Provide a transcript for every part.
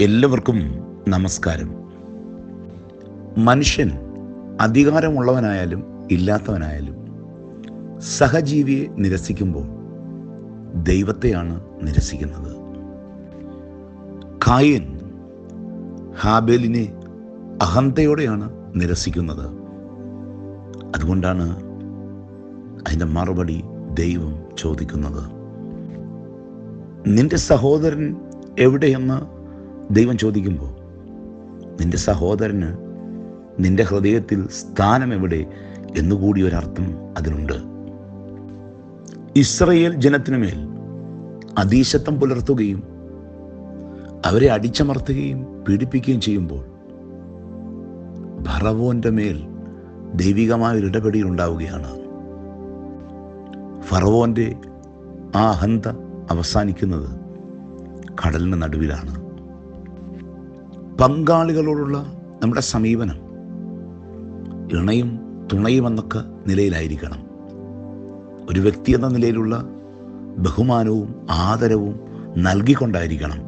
എല്ലാവർക്കും നമസ്കാരം. മനുഷ്യൻ അധികാരമുള്ളവനായാലും ഇല്ലാത്തവനായാലും സഹജീവിയെ നിരസിക്കുമ്പോൾ ദൈവത്തെയാണ് നിരസിക്കുന്നത്. കായൻ ഹാബേലിനെ അഹന്തയോടെയാണ് നിരസിക്കുന്നത്. അതുകൊണ്ടാണ് അതിന്റെ മറുപടി ദൈവം ചോദിക്കുന്നത്. നിന്റെ സഹോദരൻ എവിടെയെന്ന് ദൈവം ചോദിക്കുമ്പോൾ നിന്റെ സഹോദരന് നിന്റെ ഹൃദയത്തിൽ സ്ഥാനം എവിടെ? എന്നുകൂടി ഒരർത്ഥം അതിനുണ്ട്. ഇസ്രയേൽ ജനത്തിനുമേൽ അതീശത്വം പുലർത്തുകയും അവരെ അടിച്ചമർത്തുകയും പീഡിപ്പിക്കുകയും ചെയ്യുമ്പോൾ ഫറവോന്റെ മേൽ ദൈവികമായ ഒരു ഇടപെടൽ ഉണ്ടാവുകയാണ്. ഫറവോന്റെ ആ അഹന്ത അവസാനിക്കുന്നത് കടലിന് നടുവിലാണ്. പങ്കാളികളോടുള്ള നമ്മുടെ സമീപനം ഇണയും തുണയും എന്നൊക്കെ നിലയിലായിരിക്കണം. ഒരു വ്യക്തി എന്ന നിലയിലുള്ള ബഹുമാനവും ആദരവും നൽകിക്കൊണ്ടായിരിക്കണം.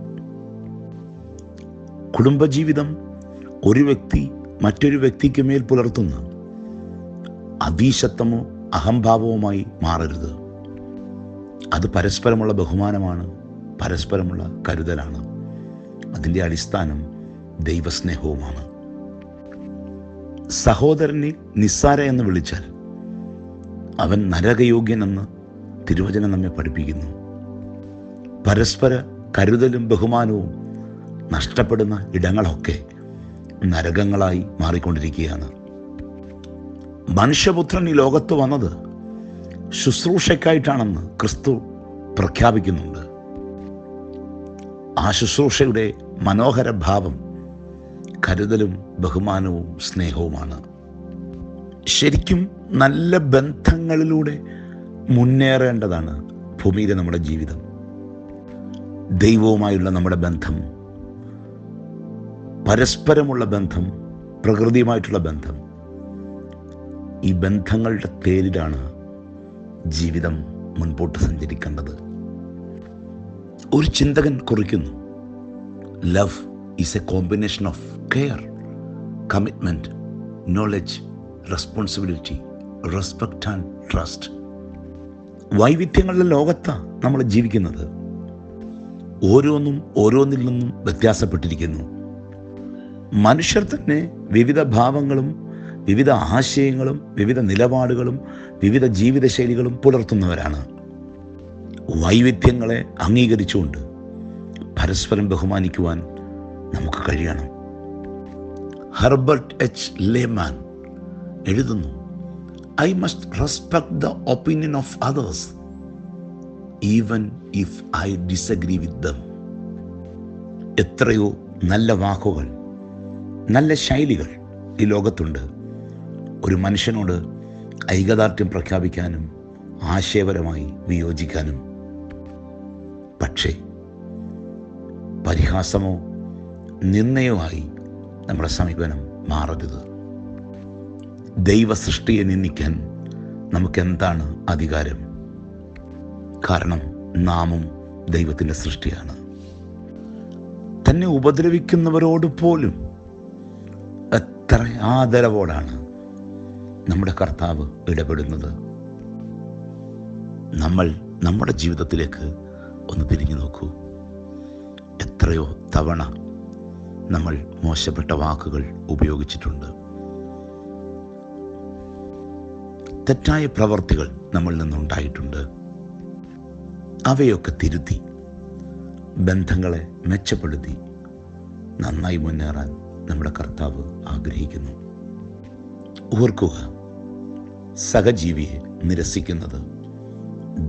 കുടുംബജീവിതം ഒരു വ്യക്തി മറ്റൊരു വ്യക്തിക്ക് മേൽ പുലർത്തുന്ന അതീശത്വമോ അഹംഭാവവുമായി മാറരുത്. അത് പരസ്പരമുള്ള ബഹുമാനമാണ് പരസ്പരമുള്ള കരുതലാണ്. അതിന്റെ അടിസ്ഥാനം ദൈവസ്നേഹവുമാണ്. സഹോദരനെ നിസ്സാര എന്ന് വിളിച്ചാൽ അവൻ നരകയോഗ്യനെന്ന് തിരുവചനം നമ്മെ പഠിപ്പിക്കുന്നു. പരസ്പര കരുതലും ബഹുമാനവും നഷ്ടപ്പെടുന്ന ഇടങ്ങളൊക്കെ നരകങ്ങളായി മാറിക്കൊണ്ടിരിക്കുകയാണ്. മനുഷ്യപുത്രൻ ഈ ലോകത്ത് വന്നത് ശുശ്രൂഷയ്ക്കായിട്ടാണെന്ന് ക്രിസ്തു പ്രഖ്യാപിക്കുന്നുണ്ട്. ആ ശുശ്രൂഷയുടെ മനോഹര ഭാവം കരുതലും ബഹുമാനവും സ്നേഹവുമാണ്. ശരിക്കും നല്ല ബന്ധങ്ങളിലൂടെ മുന്നേറേണ്ടതാണ് ഭൂമിയിലെ നമ്മുടെ ജീവിതം. ദൈവവുമായുള്ള നമ്മുടെ ബന്ധം പരസ്പരമുള്ള ബന്ധം പ്രകൃതിയുമായിട്ടുള്ള ബന്ധം ഈ ബന്ധങ്ങളുടെ പേരിലാണ് ജീവിതം മുൻപോട്ട് സഞ്ചരിക്കേണ്ടത്. ഒരു ചിന്തകൻ കുറിക്കുന്നു love is a combination of care, commitment, knowledge, responsibility respect and trust വൈവിധ്യങ്ങളുടെ ലോകത്താണ് നമ്മൾ ജീവിക്കുന്നത്. ഓരോന്നും ഓരോന്നിൽ നിന്നും വ്യത്യാസപ്പെട്ടിരിക്കുന്നു. മനുഷ്യർ തന്നെ വിവിധ ഭാവങ്ങളും വിവിധ ആശയങ്ങളും വിവിധ നിലപാടുകളും വിവിധ ജീവിതശൈലികളും പുലർത്തുന്നവരാണ്. വൈവിധ്യങ്ങളെ അംഗീകരിച്ചുകൊണ്ട് പരസ്പരം ബഹുമാനിക്കുവാൻ നമുക്ക് കഴിയണം. Herbert H. ലേമാൻ എഴുതുന്നു I must respect the opinion of others even if I disagree with them എത്രയോ നല്ല വാക്കുകൾ നല്ല ശൈലികൾ ഈ ലോകത്തുണ്ട്. ഒരു മനുഷ്യനോട് ഐകദാർഢ്യം പ്രഖ്യാപിക്കാനും ആശയപരമായി വിയോജിക്കാനും. പക്ഷേ പരിഹാസമോ നിന്നയുമായി നമ്മുടെ സമീപനം മാറരുത്. ദൈവ സൃഷ്ടിയെ നിന്ദിക്കാൻ നമുക്കെന്താണ് അധികാരം? കാരണം നാമും ദൈവത്തിന്റെ സൃഷ്ടിയാണ്. തന്നെ ഉപദ്രവിക്കുന്നവരോട് പോലും എത്ര ആദരവോടാണ് നമ്മുടെ കർത്താവ് ഇടപെടുന്നത്? നമ്മൾ നമ്മുടെ ജീവിതത്തിലേക്ക് ഒന്ന് തിരിഞ്ഞു നോക്കൂ. എത്രയോ തവണ നമ്മൾ മോശപ്പെട്ട വാക്കുകൾ ഉപയോഗിച്ചിട്ടുണ്ട്. തെറ്റായ പ്രവർത്തികൾ നമ്മളിൽ നിന്നുണ്ടായിട്ടുണ്ട്. അവയൊക്കെ തിരുത്തി ബന്ധങ്ങളെ മെച്ചപ്പെടുത്തി നന്നായി മുന്നേറാൻ നമ്മുടെ കർത്താവ് ആഗ്രഹിക്കുന്നു. ഓർക്കുക സഹജീവിയെ നിരസിക്കുന്നത്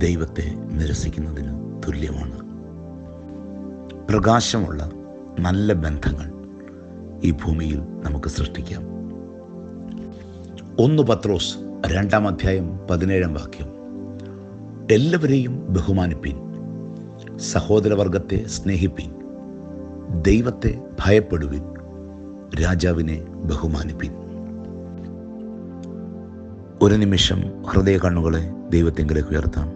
ദൈവത്തെ നിരസിക്കുന്നതിന് തുല്യമാണ്. പ്രകാശമുള്ള നല്ല ബന്ധങ്ങൾ ഈ ഭൂമിയിൽ നമുക്ക് സൃഷ്ടിക്കാം. ഒന്ന് പത്രോസ് രണ്ടാം അധ്യായം പതിനേഴാം വാക്യം. എല്ലാവരെയും ബഹുമാനിപ്പീൻ സഹോദരവർഗത്തെ സ്നേഹിപ്പീൻ ദൈവത്തെ ഭയപ്പെടുവിൻ രാജാവിനെ ബഹുമാനിപ്പിൻ. ഒരു നിമിഷം ഹൃദയ കണ്ണുകളെ ദൈവത്തെങ്കിലേക്ക് ഉയർത്താം.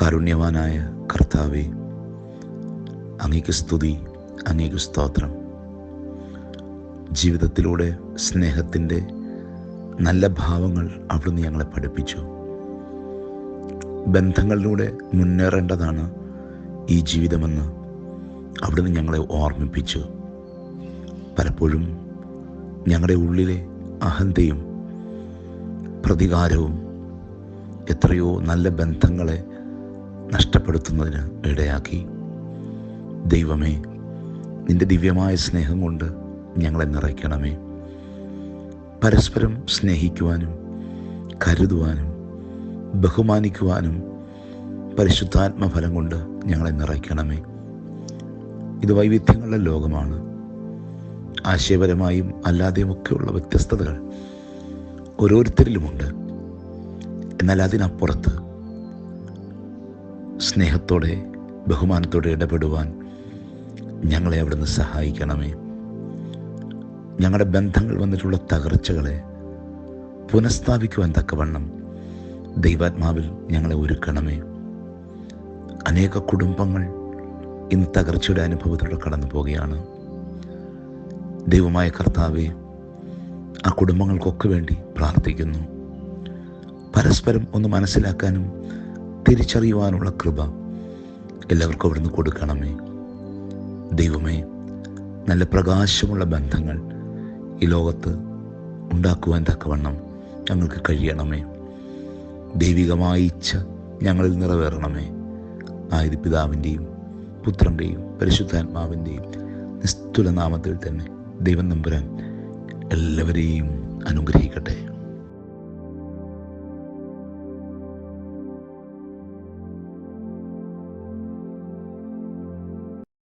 കാരുണ്യവാനായ കർത്താവെ അങ്ങേക്ക് സ്തുതി അങ്ങേക്ക് സ്തോത്രം. ജീവിതത്തിലൂടെ സ്നേഹത്തിന്റെ നല്ല ഭാവങ്ങൾ അവിടുന്ന് ഞങ്ങളെ പഠിപ്പിച്ചു. ബന്ധങ്ങളിലൂടെ മുന്നേറേണ്ടതാണ് ഈ ജീവിതമെന്ന് അവിടുന്ന് ഞങ്ങളെ ഓർമ്മിപ്പിച്ചു. പലപ്പോഴും ഞങ്ങളുടെ ഉള്ളിലെ അഹന്തയും പ്രതികാരവും എത്രയോ നല്ല ബന്ധങ്ങളെ നഷ്ടപ്പെടുത്തുന്നതിന് ഇടയാക്കി. ദൈവമേ നിന്റെ ദിവ്യമായ സ്നേഹം കൊണ്ട് ഞങ്ങളെ നിറയ്ക്കണമേ. പരസ്പരം സ്നേഹിക്കുവാനും കരുതുവാനും ബഹുമാനിക്കുവാനും പരിശുദ്ധാത്മഫലം കൊണ്ട് ഞങ്ങളെ നിറയ്ക്കണമേ. ഇത് വൈവിധ്യങ്ങളുടെ ലോകമാണ്. ആശയപരമായും അല്ലാതെയും ഒക്കെയുള്ള വ്യത്യസ്തതകൾ ഓരോരുത്തരിലുമുണ്ട്. എന്നാൽ അതിനപ്പുറത്ത് സ്നേഹത്തോടെ ബഹുമാനത്തോടെ ഇടപെടുവാൻ ഞങ്ങളെ അവിടുന്ന് സഹായിക്കണമേ. ഞങ്ങളുടെ ബന്ധങ്ങൾ വന്നിട്ടുള്ള തകർച്ചകളെ പുനഃസ്ഥാപിക്കുവാൻ തക്കവണ്ണം ദൈവാത്മാവിൽ ഞങ്ങളെ ഒരുക്കണമേ. അനേക കുടുംബങ്ങൾ ഇന്ന് തകർച്ചയുടെ അനുഭവത്തിലൂടെ കടന്നു പോവുകയാണ്. ദൈവമായ കർത്താവെ ആ കുടുംബങ്ങൾക്കൊക്കെ വേണ്ടി പ്രാർത്ഥിക്കുന്നു. പരസ്പരം ഒന്ന് മനസ്സിലാക്കാനും തിരിച്ചറിയുവാനുള്ള കൃപ എല്ലാവർക്കും അവിടുന്ന് കൊടുക്കണമേ. ദൈവമേ നല്ല പ്രകാശമുള്ള ബന്ധങ്ങൾ ഈ ലോകത്ത് ഉണ്ടാക്കുവാൻ തക്കവണ്ണം ഞങ്ങൾക്ക് കഴിയണമേ. ദൈവികമായ ഇച്ഛ ഞങ്ങളിൽ നിറവേറണമേ. ആയത് പിതാവിന്റെയും പുത്രന്റെയും പരിശുദ്ധാത്മാവിന്റെയും നിസ്തുല നാമത്തിൽ തന്നെ ദൈവം നമ്പുരാൻ എല്ലാവരെയും അനുഗ്രഹിക്കട്ടെ.